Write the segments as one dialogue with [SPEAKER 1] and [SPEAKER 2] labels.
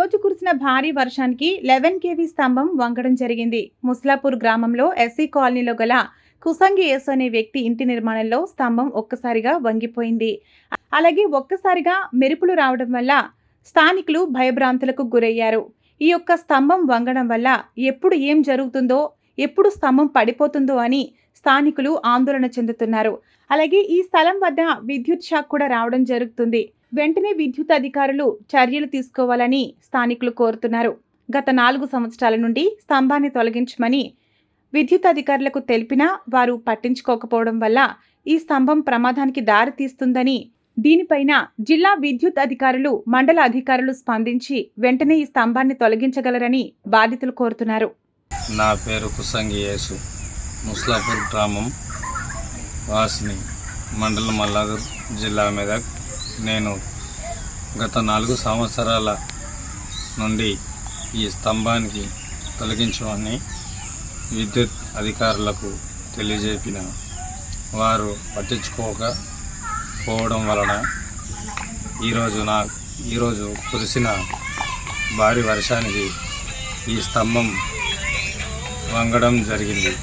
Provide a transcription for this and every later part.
[SPEAKER 1] రోజు కురిసిన భారీ వర్షానికి లెవెన్ కేవీ స్తంభం వంగడం జరిగింది. ముస్లాపూర్ గ్రామంలో ఎస్సీ కాలనీలో గల కుసంగి ఎస్ అనే వ్యక్తి ఇంటి నిర్మాణంలో స్తంభం ఒక్కసారిగా వంగిపోయింది. అలాగే ఒక్కసారిగా మెరుపులు రావడం వల్ల స్థానికులు భయభ్రాంతులకు గురయ్యారు. ఈ యొక్క స్తంభం వంగడం వల్ల ఎప్పుడు ఏం జరుగుతుందో ఎప్పుడు స్తంభం పడిపోతుందో అని స్థానికులు ఆందోళన చెందుతున్నారు. అలాగే ఈ స్థలం వద్ద విద్యుత్ షాక్ కూడా రావడం జరుగుతుంది. వెంటనే విద్యుత్ అధికారులు చర్యలు తీసుకోవాలని స్థానికులు కోరుతున్నారు. గత నాలుగు సంవత్సరాల నుండి స్తంభాన్ని తొలగించమని విద్యుత్ అధికారులకు తెలిపినా వారు పట్టించుకోకపోవడం వల్ల ఈ స్తంభం ప్రమాదానికి దారి తీస్తుందని దీనిపైన జిల్లా విద్యుత్ అధికారులు మండల అధికారులు స్పందించి వెంటనే ఈ స్తంభాన్ని తొలగించగలరని బాధితులు కోరుతున్నారు.
[SPEAKER 2] నా పేరు కుసంగి యేసు. ముస్లాపూర్ గ్రామం వాసిని మండలం మల్లాదూర్ జిల్లా మెదక్ నేను గత నాలుగు సంవత్సరాల నుండి ఈ స్తంభానికి తొలగించమని విద్యుత్ అధికారులకు తెలియజేపిన వారు పట్టించుకోకపోవడం వలన ఈరోజు నా ఈరోజు కురిసిన భారీ వర్షానికి ఈ స్తంభం వంగడం జరిగింది.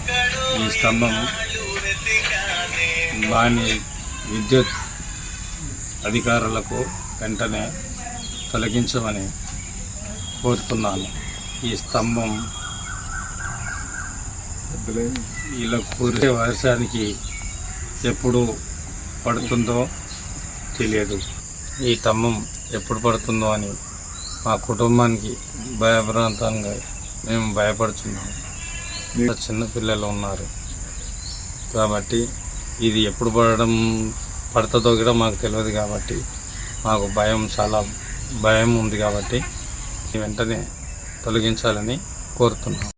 [SPEAKER 2] ఈ స్తంభం దాని విద్యుత్ అధికారులకు వెంటనే తొలగించమని కోరుతున్నాను. ఈ స్తంభం ఇలా కురిసే వర్షానికి ఎప్పుడు పడుతుందో తెలియదు. ఈ స్తంభం ఎప్పుడు పడుతుందో అని మా కుటుంబానికి భయభ్రాంతంగా మేము భయపడుతున్నాము ఇంకా చిన్న పిల్లలు ఉన్నారు. కాబట్టి ఇది ఎప్పుడు పడడం పడుతుందో కూడా మాకు తెలియదు కాబట్టి మాకు భయం చాలా భయం ఉంది కాబట్టి వెంటనే తొలగించాలని కోరుతున్నాం.